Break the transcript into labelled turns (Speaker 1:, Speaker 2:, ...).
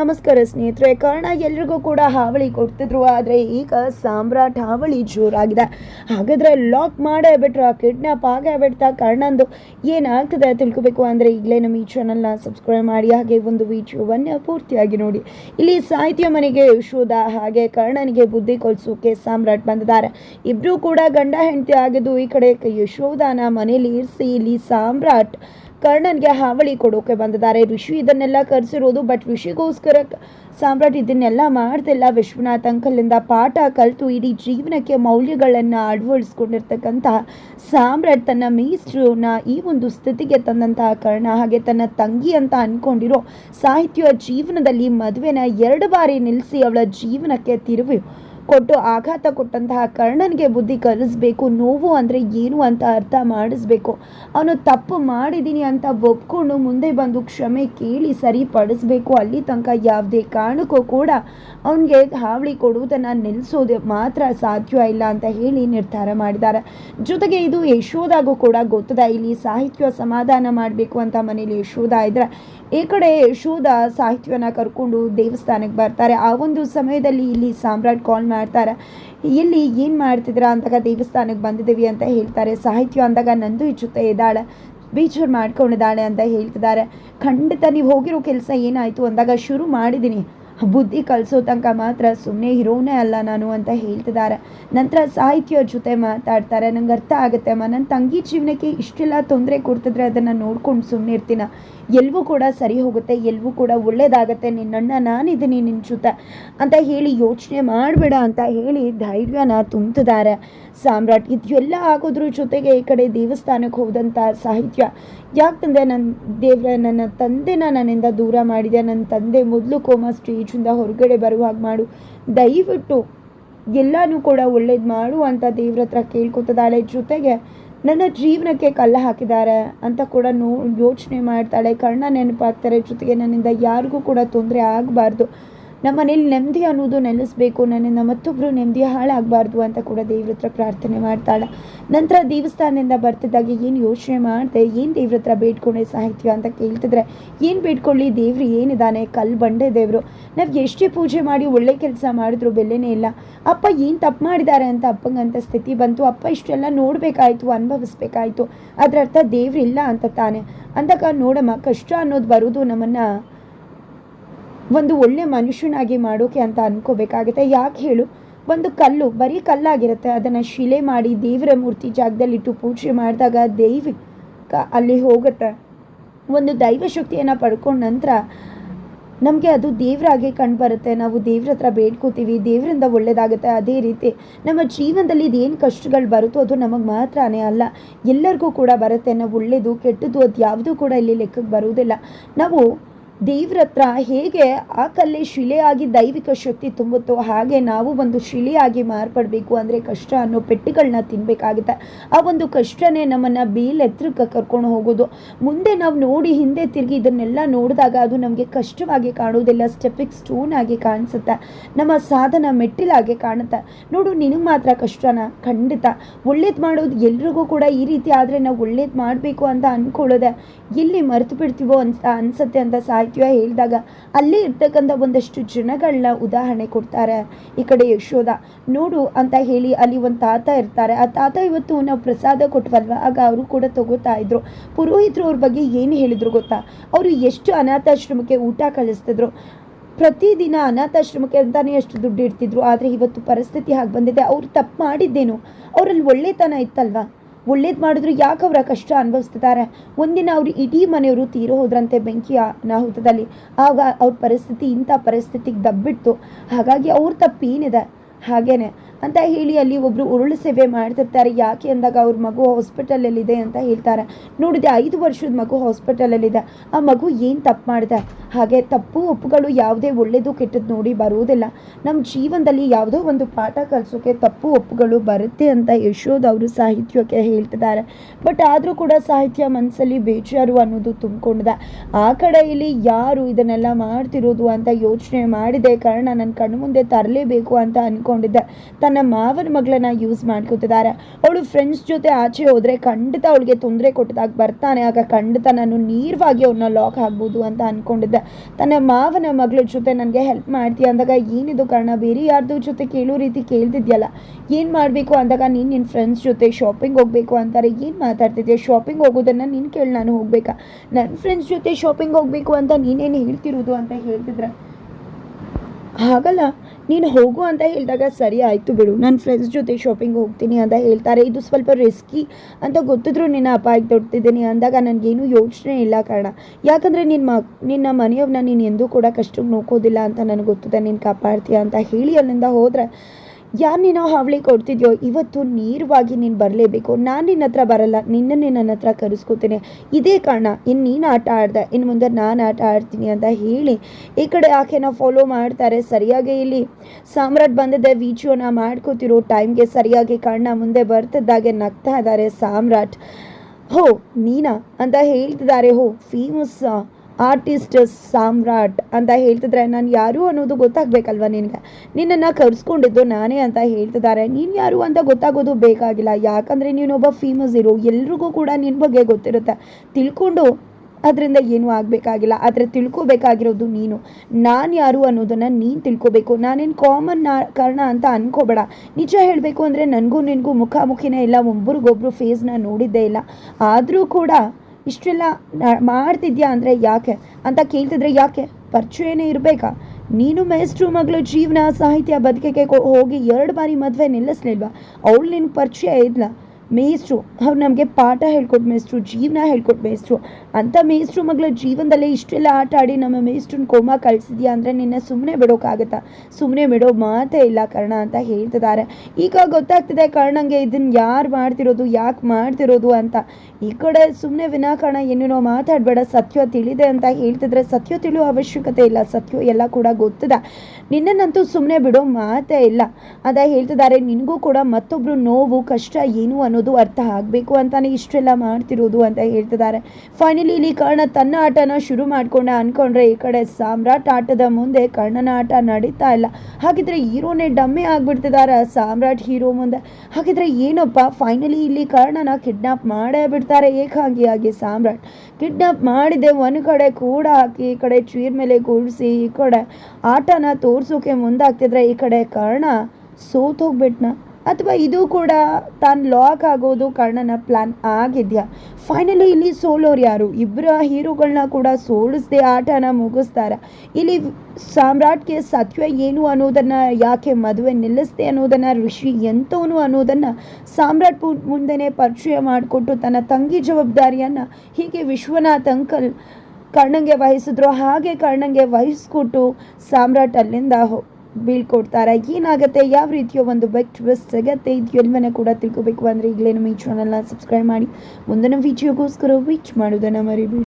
Speaker 1: ನಮಸ್ಕಾರ ಸ್ನೇಹಿತರೆ. ಕರ್ಣ ಎಲ್ರಿಗೂ ಕೂಡ ಹಾವಳಿ ಕೊಡ್ತಿದ್ರು, ಆದರೆ ಈಗ ಸಾಮ್ರಾಟ್ ಹಾವಳಿ ಜೋರಾಗಿದೆ. ಹಾಗಾದರೆ ಲಾಕ್ ಮಾಡೇ ಬಿಟ್ರ ಕಿಡ್ನಾಪ್ ಆಗೇ ಬಿಡ್ತಾ ಕರ್ಣಂದು ಏನಾಗ್ತದೆ ತಿಳ್ಕೊಬೇಕು ಅಂದರೆ ಈಗಲೇ ನಮ್ಮ ಈ ಚಾನಲ್ನ ಸಬ್ಸ್ಕ್ರೈಬ್ ಮಾಡಿ, ಹಾಗೆ ಒಂದು ವಿಡಿಯೋವನ್ನು ಪೂರ್ತಿಯಾಗಿ ನೋಡಿ. ಇಲ್ಲಿ ಸಾಹಿತ್ಯ ಮನೆಗೆ ಯಶೋಧ ಹಾಗೆ ಕರ್ಣನಿಗೆ ಬುದ್ಧಿ ಕೊಲ್ಸೋಕೆ ಸಾಮ್ರಾಟ್ ಬಂದಿದ್ದಾರೆ. ಇಬ್ಬರೂ ಕೂಡ ಗಂಡ ಹೆಂಡತಿ ಆಗಿದ್ದು ಈ ಕಡೆ ಯಶೋಧನ ಮನೇಲಿ ಇರಿಸಿ ಇಲ್ಲಿ ಸಾಮ್ರಾಟ್ ಕರ್ಣನ್ಗೆ ಹಾವಳಿ ಕೊಡೋಕೆ ಬಂದಿದ್ದಾರೆ. ಋಷಿ ಇದನ್ನೆಲ್ಲ ಕರೆಸಿರೋದು ಬಟ್ ಋಷಿಗೋಸ್ಕರ ಸಾಮ್ರಾಟ್ ಇದನ್ನೆಲ್ಲ ಮಾಡ್ತಿಲ್ಲ. ವಿಶ್ವನಾಥ್ ಅಂಕಲಿಂದ ಪಾಠ ಕಲಿತು ಇಡೀ ಜೀವನಕ್ಕೆ ಮೌಲ್ಯಗಳನ್ನು ಅಳವಡಿಸ್ಕೊಂಡಿರ್ತಕ್ಕಂಥ ಸಾಮ್ರಾಟ್ ತನ್ನ ಮೇಸ್ಟ್ರನ್ನ ಈ ಒಂದು ಸ್ಥಿತಿಗೆ ತಂದಂತಹ ಕರ್ಣ ಹಾಗೆ ತನ್ನ ತಂಗಿ ಅಂತ ಅಂದ್ಕೊಂಡಿರೋ ಸಾಹಿತ್ಯ ಜೀವನದಲ್ಲಿ ಮದುವೆನ ಎರಡು ಬಾರಿ ನಿಲ್ಲಿಸಿ ಅವಳ ಜೀವನಕ್ಕೆ ತಿರುವಿ. ಕೊಟ್ಟು ಆಘಾತ ಕೊಟ್ಟಂತಹ ಕರ್ಣನಿಗೆ ಬುದ್ಧಿ ಕಲಿಸ್ಬೇಕು, ನೋವು ಅಂದರೆ ಏನು ಅಂತ ಅರ್ಥ ಮಾಡಿಸ್ಬೇಕು. ಅವನು ತಪ್ಪು ಮಾಡಿದ್ದೀನಿ ಅಂತ ಒಪ್ಕೊಂಡು ಮುಂದೆ ಬಂದು ಕ್ಷಮೆ ಕೇಳಿ ಸರಿಪಡಿಸ್ಬೇಕು. ಅಲ್ಲಿ ತನಕ ಯಾವುದೇ ಕಾರಣಕ್ಕೂ ಕೂಡ ಅವನಿಗೆ ಹಾವಳಿ ಕೊಡುವುದನ್ನು ನಿಲ್ಲಿಸೋದು ಮಾತ್ರ ಸಾಧ್ಯ ಇಲ್ಲ ಅಂತ ಹೇಳಿ ನಿರ್ಧಾರ ಮಾಡಿದ್ದಾರೆ. ಜೊತೆಗೆ ಇದು ಯಶೋದಾಗೂ ಕೂಡ ಗೊತ್ತದ, ಇಲ್ಲಿ ಸಾಹಿತ್ಯ ಸಮಾಧಾನ ಮಾಡಬೇಕು ಅಂತ ಮನೇಲಿ ಯಶೋದ ಇದ್ರೆ ಈ ಕಡೆ ಯಶೋಧ ಸಾಹಿತ್ಯವನ್ನು ಕರ್ಕೊಂಡು ದೇವಸ್ಥಾನಕ್ಕೆ ಬರ್ತಾರೆ. ಆ ಒಂದು ಸಮಯದಲ್ಲಿ ಇಲ್ಲಿ ಸಾಮ್ರಾಟ್ ಕಾಲ್ ಮಾಡ್ತಾರೆ. ಇಲ್ಲಿ ಏನು ಮಾಡ್ತಿದ್ದೀರಾ ಅಂದಾಗ ದೇವಸ್ಥಾನಕ್ಕೆ ಬಂದಿದ್ದೀವಿ ಅಂತ ಹೇಳ್ತಾರೆ. ಸಾಹಿತ್ಯ ಅಂದಾಗ ನಂದು ಈ ಜೊತೆ ಇದ್ದಾಳೆ ಬೇಜಾರು ಮಾಡ್ಕೊಂಡಿದ್ದಾಳೆ ಅಂತ ಹೇಳ್ತಿದ್ದಾರೆ. ಖಂಡಿತ ನೀವು ಹೋಗಿರೋ ಕೆಲಸ ಏನಾಯಿತು ಅಂದಾಗ ಶುರು ಮಾಡಿದ್ದೀನಿ. ಬುದ್ಧಿ ಕಲಿಸೋ ತನಕ ಮಾತ್ರ ಸುಮ್ಮನೆ ಇರೋನೇ ಅಲ್ಲ ನಾನು ಅಂತ ಹೇಳ್ತಿದ್ದಾರೆ. ನಂತರ ಸಾಹಿತ್ಯ ಜೊತೆ ಮಾತಾಡ್ತಾರೆ. ನಂಗೆ ಅರ್ಥ ಆಗುತ್ತೆ, ಅಮ್ಮ. ನನ್ನ ತಂಗಿ ಜೀವನಕ್ಕೆ ಇಷ್ಟೆಲ್ಲ ತೊಂದರೆ ಕೊಡ್ತಿದ್ರೆ ಅದನ್ನು ನೋಡ್ಕೊಂಡು ಸುಮ್ಮನೆ ಇರ್ತೀನ? ಎಲ್ಲವೂ ಕೂಡ ಸರಿ ಹೋಗುತ್ತೆ ಎಲ್ಲವೂ ಕೂಡ ಒಳ್ಳೇದಾಗುತ್ತೆ. ನಿನ್ನಣ್ಣ ನಾನಿದ್ದೀನಿ ನಿನ್ನ ಜೊತೆ ಅಂತ ಹೇಳಿ ಯೋಚನೆ ಮಾಡಬೇಡ ಅಂತ ಹೇಳಿ ಧೈರ್ಯನ ತುಂಬ್ತಿದ್ದಾರೆ. ಸಾಮ್ರಾಟ್, ಇದೆಲ್ಲ ಆಗೋದ್ರ ಜೊತೆಗೆ ಈ ಕಡೆ ದೇವಸ್ಥಾನಕ್ಕೆ ಹೋದಂಥ ಸಾಹಿತ್ಯ ಯಾಕಂದರೆ ನನ್ನ ದೇವ್ರ, ನನ್ನ ತಂದೆನ ನನ್ನಿಂದ ದೂರ ಮಾಡಿದೆ. ನನ್ನ ತಂದೆ ಮೊದಲು ಕೋಮಾ ಸ್ಟೇಜಿಂದ ಹೊರಗಡೆ ಬರುವ ಹಾಗೆ ಮಾಡು. ದಯವಿಟ್ಟು ಎಲ್ಲನೂ ಕೂಡ ಒಳ್ಳೇದು ಮಾಡು ಅಂತ ದೇವ್ರ ಹತ್ರ ಕೇಳ್ಕೊತಿದ್ದಾಳೆ ಜೊತೆಗೆ ನನ್ನ ಜೀವನಕ್ಕೆ ಕಲ್ಲ ಹಾಕಿದ್ದಾರೆ ಅಂತ ಕೂಡ ನೋ ಯೋಚನೆ ಮಾಡ್ತಾಳೆ. ಕರ್ಣ ನೆನಪಾಗ್ತಾರೆ. ಜೊತೆಗೆ ನನ್ನಿಂದ ಯಾರಿಗೂ ಕೂಡ ತೊಂದರೆ ಆಗಬಾರ್ದು. ನಮ್ಮ ಮನೇಲಿ ನೆಮ್ಮದಿ ಅನ್ನೋದು ನೆಲೆಸಬೇಕು ನನ್ನ ಮತ್ತೊಬ್ಬರು ನೆಮ್ಮದಿ ಹಾಳಾಗಬಾರ್ದು ಅಂತ ಕೂಡ ದೇವ್ರ ಹತ್ರ ಪ್ರಾರ್ಥನೆ ಮಾಡ್ತಾಳೆ. ನಂತರ ದೇವಸ್ಥಾನದಿಂದ ಬರ್ತಿದ್ದಾಗ, ಏನು ಯೋಚನೆ ಮಾಡಿದೆ? ಏನು ದೇವ್ರ ಹತ್ರ ಬೇಡ್ಕೊಂಡೆ ಸಾಹಿತ್ಯ ಅಂತ ಕೇಳ್ತಿದ್ರೆ, ಏನು ಬೇಡ್ಕೊಳ್ಳಿ ದೇವ್ರು ಏನಿದ್ದಾನೆ ಕಲ್ಲು ಬಂಡೆ ದೇವರು. ನಾವು ಎಷ್ಟೇ ಪೂಜೆ ಮಾಡಿ ಒಳ್ಳೆ ಕೆಲಸ ಮಾಡಿದ್ರು ಬೆಲೆನೇ ಇಲ್ಲ. ಅಪ್ಪ ಏನು ತಪ್ಪು ಮಾಡಿದ್ದಾರೆ ಅಂತ ಅಪ್ಪಂಗಂತ ಸ್ಥಿತಿ ಬಂತು. ಅಪ್ಪ ಇಷ್ಟೆಲ್ಲ ನೋಡಬೇಕಾಯ್ತು, ಅನುಭವಿಸ್ಬೇಕಾಯ್ತು. ಅದರ ಅರ್ಥ ದೇವ್ರಿಲ್ಲ ಅಂತ ತಾನೆ. ಅಂದಾಗ ನೋಡಮ್ಮ, ಕಷ್ಟ ಅನ್ನೋದು ಬರೋದು ನಮ್ಮನ್ನು ಒಂದು ಒಳ್ಳೆ ಮನುಷ್ಯನಾಗಿ ಮಾಡೋಕೆ ಅಂತ ಅಂದ್ಕೋಬೇಕಾಗುತ್ತೆ ಯಾಕೆ ಹೇಳು? ಒಂದು ಕಲ್ಲು, ಬರೀ ಕಲ್ಲಾಗಿರುತ್ತೆ. ಅದನ್ನು ಶಿಲೆ ಮಾಡಿ ದೇವರ ಮೂರ್ತಿ ಜಾಗದಲ್ಲಿಟ್ಟು ಪೂಜೆ ಮಾಡಿದಾಗ ದೈವಿ ಕ- ಅಲ್ಲಿ ಹೋಗುತ್ತೆ ಒಂದು ದೈವ ಶಕ್ತಿಯನ್ನು ಪಡ್ಕೊಂಡ ನಂತರ ನಮಗೆ ಅದು ದೇವರಾಗೆ ಕಂಡು ಬರುತ್ತೆ. ನಾವು ದೇವ್ರ ಹತ್ರ ಬೇಡ್ಕೋತೀವಿ, ದೇವರಿಂದ ಒಳ್ಳೇದಾಗುತ್ತೆ. ಅದೇ ರೀತಿ ನಮ್ಮ ಜೀವನದಲ್ಲಿ ಇದೇನು ಕಷ್ಟಗಳು ಬರುತ್ತೋ ಅದು ನಮಗೆ ಮಾತ್ರನೇ ಅಲ್ಲ. ಎಲ್ಲರಿಗೂ ಕೂಡ ಬರುತ್ತೆ. ನಾವು ಒಳ್ಳೇದು, ಕೆಟ್ಟದ್ದು ಅದು ಯಾವುದೂ ಕೂಡ ಇಲ್ಲಿ ಲೆಕ್ಕಕ್ಕೆ ಬರುವುದಿಲ್ಲ. ನಾವು ದೇವ್ರ ಹತ್ರ ಹೇಗೆ ಆ ಕಲ್ಲಿ ಶಿಲೆಯಾಗಿ ದೈವಿಕ ಶಕ್ತಿ ತುಂಬುತ್ತೋ ಹಾಗೆ ನಾವು ಒಂದು ಶಿಲೆಯಾಗಿ ಮಾರ್ಪಡಬೇಕು ಅಂದರೆ ಕಷ್ಟ ಅನ್ನೋ ಪೆಟ್ಟಿಗಳನ್ನ ತಿನ್ನಬೇಕಾಗುತ್ತೆ ಆ ಒಂದು ಕಷ್ಟನೇ ನಮ್ಮನ್ನು ಬೇಲೆತ್ರಕ್ಕೆ ಕರ್ಕೊಂಡು ಹೋಗೋದು. ಮುಂದೆ ನಾವು ನೋಡಿ ಹಿಂದೆ ತಿರುಗಿ ಇದನ್ನೆಲ್ಲ ನೋಡಿದಾಗ ಅದು ನಮಗೆ ಕಷ್ಟವಾಗಿ ಕಾಣುವುದಿಲ್ಲ ಸ್ಟೆಪಿಕ್ ಸ್ಟೋನ್ ಆಗಿ ಕಾಣಿಸುತ್ತೆ. ನಮ್ಮ ಸಾಧನ ಮೆಟ್ಟಿಲಾಗಿ ಕಾಣುತ್ತೆ. ನೋಡು, ನಿನಗೆ ಮಾತ್ರ ಕಷ್ಟನ ಖಂಡಿತ. ಒಳ್ಳೇದು ಮಾಡೋದು ಎಲ್ರಿಗೂ ಕೂಡ ಈ ರೀತಿ ಆದರೆ ನಾವು ಒಳ್ಳೇದು ಮಾಡಬೇಕು ಅಂತ ಅಂದ್ಕೊಳ್ಳೋದೆ ಎಲ್ಲಿ ಮರೆತು ಬಿಡ್ತೀವೋ ಅಂತ ಅನ್ಸುತ್ತೆ ಅಂತ ಸಾಹಿತ್ಯ ಹೇಳಿದಾಗ, ಅಲ್ಲಿ ಇರ್ತಕ್ಕಂಥ ಒಂದಷ್ಟು ಜನಗಳನ್ನ ಉದಾಹರಣೆ ಕೊಡ್ತಾರೆ. ಈ ಕಡೆ ಯಶೋಧ ನೋಡು ಅಂತ ಹೇಳಿ ಅಲ್ಲಿ ಒಂದು ತಾತ ಇರ್ತಾರೆ. ಆ ತಾತ ಇವತ್ತು ನಾವು ಪ್ರಸಾದ ಕೊಟ್ವಲ್ವ? ಆಗ ಅವರು ಕೂಡ ತಗೋತಾ ಇದ್ರು. ಪುರೋಹಿತರು ಅವ್ರ ಬಗ್ಗೆ ಏನು ಹೇಳಿದ್ರು ಗೊತ್ತಾ? ಅವರು ಎಷ್ಟು ಅನಾಥಾಶ್ರಮಕ್ಕೆ ಊಟ ಕಳಿಸ್ತಿದ್ರು. ಪ್ರತಿದಿನ ಅನಾಥಾಶ್ರಮಕ್ಕೆ ಅಂತಾನೆ ಅಷ್ಟು ದುಡ್ಡು ಇಡ್ತಿದ್ರು. ಆದರೆ ಇವತ್ತು ಪರಿಸ್ಥಿತಿ ಹಾಗೆ ಬಂದಿದೆ. ಅವ್ರು ತಪ್ಪು ಮಾಡಿದ್ದೇನು? ಅವರಲ್ಲಿ ಒಳ್ಳೆತನ ಇತ್ತಲ್ವಾ? ಒಳ್ಳೇದು ಮಾಡಿದ್ರು ಯಾಕೆ ಅವರ ಕಷ್ಟ ಅನುಭವಿಸ್ತಿದ್ದಾರೆ? ಒಂದಿನ ಅವರು ಇಡೀ ಮನೆಯವರು ತೀರೋ ಹೋದ್ರಂತೆ ಬೆಂಕಿ ಅನಾಹುತದಲ್ಲಿ. ಆಗ ಅವ್ರ ಪರಿಸ್ಥಿತಿ ಇಂಥ ಪರಿಸ್ಥಿತಿಗೆ ದಬ್ಬಿಡ್ತು. ಹಾಗಾಗಿ ಅವ್ರ ತಪ್ಪು ಏನಿದೆ? ಹಾಗೇನೆ. ಅಂತ ಹೇಳಿ ಅಲ್ಲಿ ಒಬ್ಬರು ಉರುಳು ಸೇವೆ ಮಾಡ್ತಿರ್ತಾರೆ. ಯಾಕೆ ಅಂದಾಗ ಅವ್ರ ಮಗು ಹಾಸ್ಪಿಟಲಲ್ಲಿದೆ ಅಂತ ಹೇಳ್ತಾರೆ. ನೋಡಿದೆ ಐದು ವರ್ಷದ ಮಗು ಹಾಸ್ಪಿಟಲಲ್ಲಿದೆ ಆ ಮಗು ಏನು ತಪ್ಪು ಮಾಡಿದೆ? ಹಾಗೆ ತಪ್ಪು ಒಪ್ಪುಗಳು ಯಾವುದೇ ಒಳ್ಳೆಯದು ಕೆಟ್ಟದ್ದು ನೋಡಿ ಬರುವುದಿಲ್ಲ. ನಮ್ಮ ಜೀವನದಲ್ಲಿ ಯಾವುದೋ ಒಂದು ಪಾಠ ಕಲಿಸೋಕೆ ತಪ್ಪು ಒಪ್ಪುಗಳು ಬರುತ್ತೆ ಅಂತ ಯಶೋದ್ ಅವರು ಸಾಹಿತ್ಯಕ್ಕೆ ಹೇಳ್ತಿದ್ದಾರೆ. ಬಟ್ ಆದರೂ ಕೂಡ ಸಾಹಿತ್ಯ ಮನಸ್ಸಲ್ಲಿ ಬೇಜಾರು ಅನ್ನೋದು ತುಂಬಿಕೊಂಡಿದೆ. ಆ ಕಡೆ ಇಲ್ಲಿ ಯಾರು ಇದನ್ನೆಲ್ಲ ಮಾಡ್ತಿರೋದು ಅಂತ ಯೋಚನೆ ಮಾಡಿದೆ. ಕಾರಣ ನನ್ನ ಕಣ್ಣು ಮುಂದೆ ತರಲೇಬೇಕು ಅಂತ ಅಂದ್ಕೊಂಡಿದ್ದೆ ತನ್ನ ತನ್ನ ಮಾವನ ಮಗಳನ್ನ ಯೂಸ್ ಮಾಡ್ಕೊತಿದ್ದಾರೆ. ಅವಳು ಫ್ರೆಂಡ್ಸ್ ಜೊತೆ ಆಚೆ ಹೋದ್ರೆ ಖಂಡಿತ ಅವಳಿಗೆ ತೊಂದರೆ ಕೊಟ್ಟದಾಗ ಬರ್ತಾನೆ. ಆಗ ಖಂಡಿತ ನಾನು ನೇರವಾಗಿ ಅವ್ರನ್ನ ಲಾಕ್ ಆಗ್ಬೋದು ಅಂತ ಅಂದ್ಕೊಂಡಿದ್ದೆ ತನ್ನ ಮಾವನ ಮಗಳ ಜೊತೆ ನನಗೆ ಹೆಲ್ಪ್ ಮಾಡ್ತೀಯ ಅಂದಾಗ, ಏನಿದು ಕಾರಣ? ಬೇರೆ ಯಾರ್ದು ಜೊತೆ ಕೇಳೋ ರೀತಿ ಕೇಳ್ತಿದ್ಯಲ್ಲ? ಏನು ಮಾಡಬೇಕು ಅಂದಾಗ, ನೀನು ನಿನ್ನ ಫ್ರೆಂಡ್ಸ್ ಜೊತೆ ಶಾಪಿಂಗ್ ಹೋಗ್ಬೇಕು ಅಂತಾರೆ. ಏನು ಮಾತಾಡ್ತಿದ್ಯಾ? ಶಾಪಿಂಗ್ ಹೋಗೋದನ್ನು ನೀನು ಕೇಳಿ, ನಾನು ಹೋಗಬೇಕಾ? ನನ್ನ ಫ್ರೆಂಡ್ಸ್ ಜೊತೆ ಶಾಪಿಂಗ್ ಹೋಗ್ಬೇಕು ಅಂತ ನೀನೇನು ಹೇಳ್ತಿರೋದು ಅಂತ ಹೇಳ್ತಿದ್ರೆ? ಹಾಗಲ್ಲ. ನೀನು ಹೋಗು ಅಂತ ಹೇಳಿದಾಗ ಸರಿ, ಆಯಿತು ಬಿಡು. ನನ್ನ ಫ್ರೆಂಡ್ಸ್ ಜೊತೆ ಶಾಪಿಂಗ್ ಹೋಗ್ತೀನಿ ಅಂತ ಹೇಳ್ತಾರೆ. ಇದು ಸ್ವಲ್ಪ ರಿಸ್ಕಿ ಅಂತ ಗೊತ್ತಿದ್ರು ನಿನ್ನ ಅಪಾಯಕ್ಕೆ ತೊಡ್ತಿದ್ದೀನಿ ಅಂದಾಗ ನನಗೇನು ಯೋಚನೆ ಇಲ್ಲ ಕಾರಣ. ಯಾಕಂದರೆ ನಿನ್ನ ಮ ನಿನ್ನ ಮನೆಯವ್ರನ್ನ ನೀನು ಎಂದೂ ಕೂಡ ಕಷ್ಟಕ್ಕೆ ನೋಕೋದಿಲ್ಲ ಅಂತ ನನಗೆ ಗೊತ್ತಿದೆ. ನೀನು ಕಾಪಾಡ್ತೀಯ ಅಂತ ಹೇಳಿ ಅಲ್ಲಿಂದ ಹೋದರೆ ಯಾರು ನೀನು ಹಾವಳಿ ಕೊಡ್ತಿದ್ಯೋ? ಇವತ್ತು ನೇರವಾಗಿ ನೀನು ಬರಲೇಬೇಕು. ನಾನು ನಿನ್ನ ಹತ್ರ ಬರಲ್ಲ. ನಿನ್ನನ್ನೇ ನನ್ನ ಹತ್ರ ಕರೆಸ್ಕೋತೀನಿ. ಇದೇ ಕಾರಣ. ಇನ್ನು ನೀನು ಆಟ ಆಡ್ದೆ. ಇನ್ನು ಮುಂದೆ ನಾನು ಆಟ ಆಡ್ತೀನಿ ಅಂತ ಹೇಳಿ ಈ ಕಡೆ ಆಕೆನ ಫಾಲೋ ಮಾಡ್ತಾರೆ. ಸರಿಯಾಗಿ ಇಲ್ಲಿ ಸಾಮ್ರಾಟ್ ಬಂದಿದ್ದೆ ವಿಡಿಯೋನ ಮಾಡ್ಕೋತಿರೋ ಟೈಮ್ಗೆ ಸರಿಯಾಗಿ ಕಾರಣ ಮುಂದೆ ಬರ್ತಿದ್ದಾಗೆ ನಗ್ತಾ ಇದ್ದಾರೆ ಸಾಮ್ರಾಟ್. ಹೋ, ನೀನಾ? ಅಂತ ಹೇಳ್ತಿದ್ದಾರೆ. ಹೋ ಫೇಮಸ್ ಆರ್ಟಿಸ್ಟ್ ಸಾಮ್ರಾಟ್ ಅಂತ ಹೇಳ್ತಿದ್ರೆ ನಾನು ಯಾರು ಅನ್ನೋದು ಗೊತ್ತಾಗಬೇಕಲ್ವ ನಿನಗೆ? ನಿನ್ನನ್ನು ಕರ್ಸ್ಕೊಂಡಿದ್ದು ನಾನೇ ಅಂತ ಹೇಳ್ತಿದ್ದಾರೆ. ನೀನು ಯಾರು ಅಂತ ಗೊತ್ತಾಗೋದು ಬೇಕಾಗಿಲ್ಲ. ಯಾಕಂದರೆ ನೀನೊಬ್ಬ ಫೇಮಸ್ ಇರೋ. ಎಲ್ರಿಗೂ ಕೂಡ ನಿನ್ನ ಬಗ್ಗೆ ಗೊತ್ತಿರುತ್ತೆ. ತಿಳ್ಕೊಂಡು ಅದರಿಂದ ಏನೂ ಆಗಬೇಕಾಗಿಲ್ಲ. ಆದರೆ ತಿಳ್ಕೊಬೇಕಾಗಿರೋದು ನೀನು. ನಾನು ಯಾರು ಅನ್ನೋದನ್ನು ನೀನು ತಿಳ್ಕೊಬೇಕು. ನಾನೇನು ಕಾಮನ್ ಕಾರಣ ಅಂತ ಅನ್ಕೋಬೇಡ. ನಿಜ ಹೇಳಬೇಕು ಅಂದರೆ ನನಗೂ ನಿನಗೂ ಮುಖಾಮುಖಿನೇ ಇಲ್ಲ. ಒಬ್ರಿಗೊಬ್ರು ಫೇಸ್ನ ನೋಡಿದ್ದೇ ಇಲ್ಲ. ಆದರೂ ಕೂಡ ಇಷ್ಟೆಲ್ಲ ಮಾಡ್ತಿದ್ಯಾ ಅಂದರೆ ಯಾಕೆ? ಅಂತ ಕೇಳ್ತಿದ್ರೆ ಯಾಕೆ? ಪರಿಚಯನೇ ಇರಬೇಕಾ? ನೀನು ಮೇಸ್ಟ್ರು ಮಗಳು ಜೀವನ, ಸಾಹಿತ್ಯ ಬದುಕಿಗೆ ಹೋಗಿ ಎರಡು ಬಾರಿ ಮದುವೆ ನಿಲ್ಲಿಸ್ಲಿಲ್ವಾ? ಅವಳು ನಿನ್ನ ಪರಿಚಯ ಇದ್ಲ? ಮೇಸ್ಟ್ರು ಅವ್ರು ನಮಗೆ ಪಾಠ ಹೇಳ್ಕೊಟ್ಟು ಮೇಸ್ಟ್ರು ಜೀವನ ಹೇಳ್ಕೊಟ್ಟು ಮೇಸ್ಟ್ರು ಅಂಥ ಮೇಸ್ಟ್ರು ಮಗಳ ಜೀವನದಲ್ಲೇ ಇಷ್ಟೆಲ್ಲ ಆಟ ಆಡಿ ನಮ್ಮ ಮೇಸ್ಟ್ರನ್ನ ಕೋಮ ಕಳಿಸಿದ್ಯಾ ಅಂದರೆ ನಿನ್ನ ಸುಮ್ಮನೆ ಬಿಡೋಕ್ಕಾಗತ್ತಾ ಸುಮ್ಮನೆ ಬಿಡೋ ಮಾತೇ ಇಲ್ಲ ಕರ್ಣ ಅಂತ ಹೇಳ್ತಿದ್ದಾರೆ ಈಗ ಗೊತ್ತಾಗ್ತಿದೆ ಕರ್ಣಂಗೆ ಇದನ್ನು ಯಾರು ಮಾಡ್ತಿರೋದು, ಯಾಕೆ ಮಾಡ್ತಿರೋದು ಅಂತ. ಈ ಕಡೆ ಸುಮ್ಮನೆ ವಿನಾಕಾರಣ ಏನೇನೋ ಮಾತಾಡಬೇಡ, ಸತ್ಯ ತಿಳಿದೆ ಅಂತ ಹೇಳ್ತಿದ್ರೆ ಸತ್ಯ ತಿಳಿಯೋ ಅವಶ್ಯಕತೆ ಇಲ್ಲ, ಸತ್ಯ ಎಲ್ಲ ಕೂಡ ಗೊತ್ತಿದೆ. ನಿನ್ನನ್ನಂತೂ ಸುಮ್ಮನೆ ಬಿಡೋ ಮಾತೇ ಇಲ್ಲ. ಅದ ಹೇಳ್ತಿದ್ದಾರೆ ನಿನಗೂ ಕೂಡ ಮತ್ತೊಬ್ರು ನೋವು, ಕಷ್ಟ ಏನು ಅನ್ನೋದು ಅರ್ಥ ಆಗಬೇಕು ಅಂತಾನೆ ಇಷ್ಟೆಲ್ಲ ಮಾಡ್ತಿರೋದು ಅಂತ ಹೇಳ್ತಿದ್ದಾರೆ. ಫೈನಲಿ ಇಲ್ಲಿ ಕರ್ಣ ತನ್ನ ಆಟನ ಶುರು ಮಾಡ್ಕೊಂಡ ಅನ್ಕೊಂಡ್ರೆ ಈ ಕಡೆ ಸಾಮ್ರಾಟ್ ಆಟದ ಮುಂದೆ ಕರ್ಣನ ಆಟ ನಡೀತಾ ಇಲ್ಲ. ಹಾಗಿದ್ರೆ ಹೀರೋನೇ ಡಮ್ಮೆ ಆಗಿಬಿಡ್ತಿದ್ದಾರೆ ಸಾಮ್ರಾಟ್ ಹೀರೋ ಮುಂದೆ. ಹಾಗಿದ್ರೆ ಏನಪ್ಪ ಫೈನಲಿ ಇಲ್ಲಿ ಕರ್ಣನ ಕಿಡ್ನಾಪ್ ಮಾಡೇ ಬಿಡ್ತಾರೆ ಏಕಾಂಗಿಯಾಗಿ ಸಾಮ್ರಾಟ್. ಕಿಡ್ನಾಪ್ ಮಾಡಿದೆ ಒಂದು ಕಡೆ ಕೂಡ ಹಾಕಿ, ಈ ಕಡೆ ಚೀರ್ ಮೇಲೆ ಕೂಡಿಸಿ ಈ ಕಡೆ ಆಟನ ತೋರ್ಸೋಕೆ ಮುಂದಾಗ್ತಿದ್ರೆ ಈ ಕಡೆ ಕರ್ಣ ಸೋತೋಗ್ಬಿಟ್ನ. ಅಥವಾ ಇದು ಕೂಡ ತಾನು ಲಾಕ್ ಆಗೋದು ಕರ್ಣನ ಪ್ಲಾನ್ ಆಗಿದೆಯಾ? ಫೈನಲಿ ಇಲ್ಲಿ ಸೋಲೋರು ಯಾರು? ಇಬ್ಬರ ಹೀರೋಗಳನ್ನ ಕೂಡ ಸೋಲಿಸದೆ ಆಟನ ಮುಗಿಸ್ತಾರ? ಇಲ್ಲಿ ಸಾಮ್ರಾಟ್ಗೆ ಸತ್ಯ ಏನು ಅನ್ನೋದನ್ನು ಯಾಕೆ ಮದುವೆ ನಿಲ್ಲಿಸ್ದೆ ಅನ್ನೋದನ್ನು ಋಷಿ ಎಂಥವನು ಅನ್ನೋದನ್ನು ಸಾಮ್ರಾಟ್ ಮುಂದೆನೇ ಪರಿಚಯ ಮಾಡಿಕೊಟ್ಟು ತನ್ನ ತಂಗಿ ಜವಾಬ್ದಾರಿಯನ್ನು ಹೀಗೆ ವಿಶ್ವನಾಥ್ ಅಂಕಲ್ ಕರ್ಣಂಗೆ ವಹಿಸಿದ್ರು. ಹಾಗೆ ಕರ್ಣಂಗೆ ವಹಿಸ್ಕೊಟ್ಟು ಸಾಮ್ರಾಟ್ ಅಲ್ಲಿಂದ ಬೀಳ್ಕೊಡ್ತಾರೆ. ಏನಾಗುತ್ತೆ? ಯಾವ ರೀತಿಯ ಒಂದು ಬೆಕ್ ಟ್ವಿಸ್ಟ್ ಸಿಗತ್ತೆ ಇದು ಎಲ್ಲವನ್ನ ಕೂಡ ತಿಳ್ಕೊಬೇಕು. ಅಂದರೆ ಈಗಲೇ ನಮ್ಮ ಈ ಚಾನಲ್ನ ಸಬ್ಸ್ಕ್ರೈಬ್ ಮಾಡಿ. ಮುಂದಿನ ವಿಡಿಯೋಗೋಸ್ಕರ ವೀಚ್ ಮಾಡೋದನ್ನು ಮರಿಬೇಡಿ.